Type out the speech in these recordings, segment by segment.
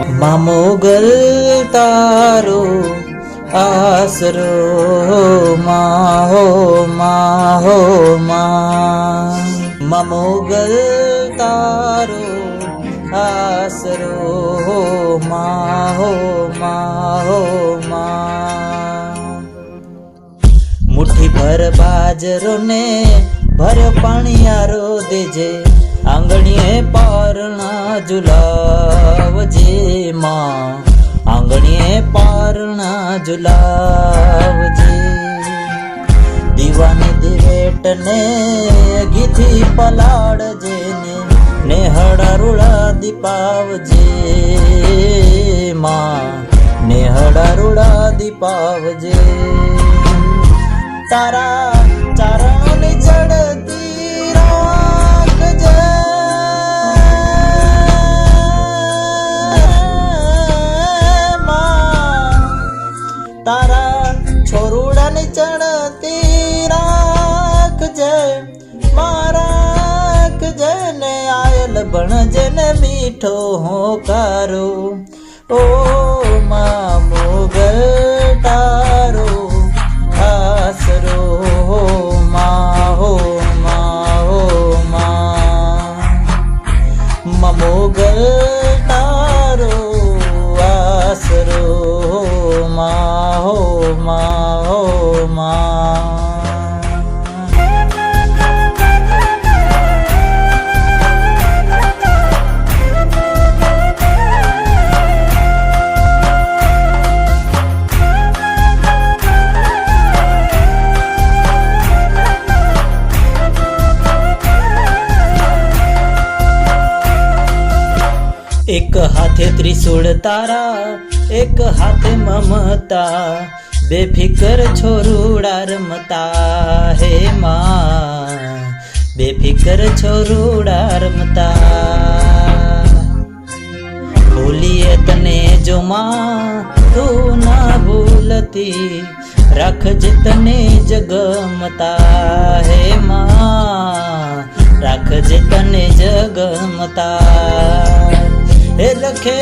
મામોગલ તારો આસરો માહો માહો મા મમોગલ તારો આસરો માહો માહો મા મુઠ્ઠી ભર બાજરો ને ભર પાણીયારો દેજે આંગણીએ પારણા ઝુલાવજે માં. આંગણીએ પારણા ઝુલાવજે. દીવાની દિવેટ ને ગીથી પલાળજે ને નેહડા હડારુળા દીપાવજે માં. ને હડારુળા દીપાવજે. તારા ચારણોની ચડતી રાખજે ચડતી રાખજે મારાખજે ને આયલ ભણજે ને મીઠો હોકારો ઓ મા મોગલ તારો આસરો મા હો મા હો મા. મમોગલ તારો આસરો મા હો મા. હો મા એક હાથે ત્રિશૂળ તારા એક હાથે મમતા બેફિકર છોરુડા રમતા હે માં. બેફિકર છોરુડા રમતા. ભૂલીએ તને જો માં, તું ના ભૂલતી. રાખજે તને જગમતા હે માં. રાખજે તને જગમતા. હે લખે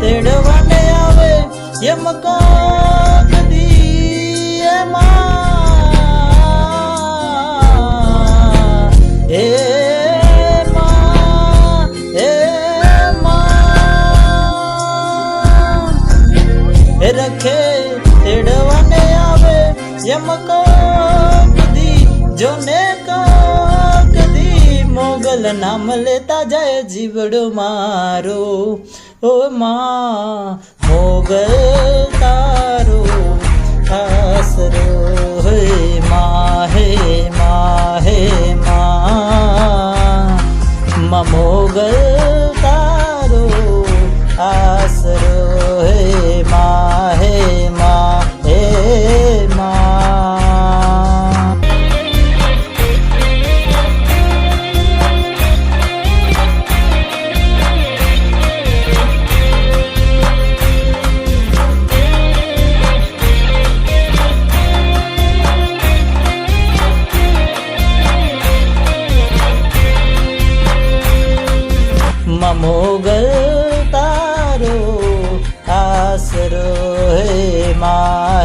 તેડવાને આવે એમ એ રખે, તેડવાને આવે એમ કદી, જોને કદી મોગલ નામ લેતા જાય જીવડો મારો. ઓ માં, મોગલ તારો આસરો હે મા હે મા હે મા. મમોગલ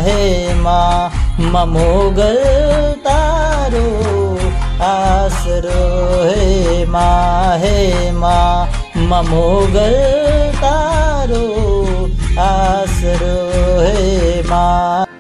હે મા મોગલ તારો આસરો હે મા હે મા મોગલ તારો આસરો હે મા.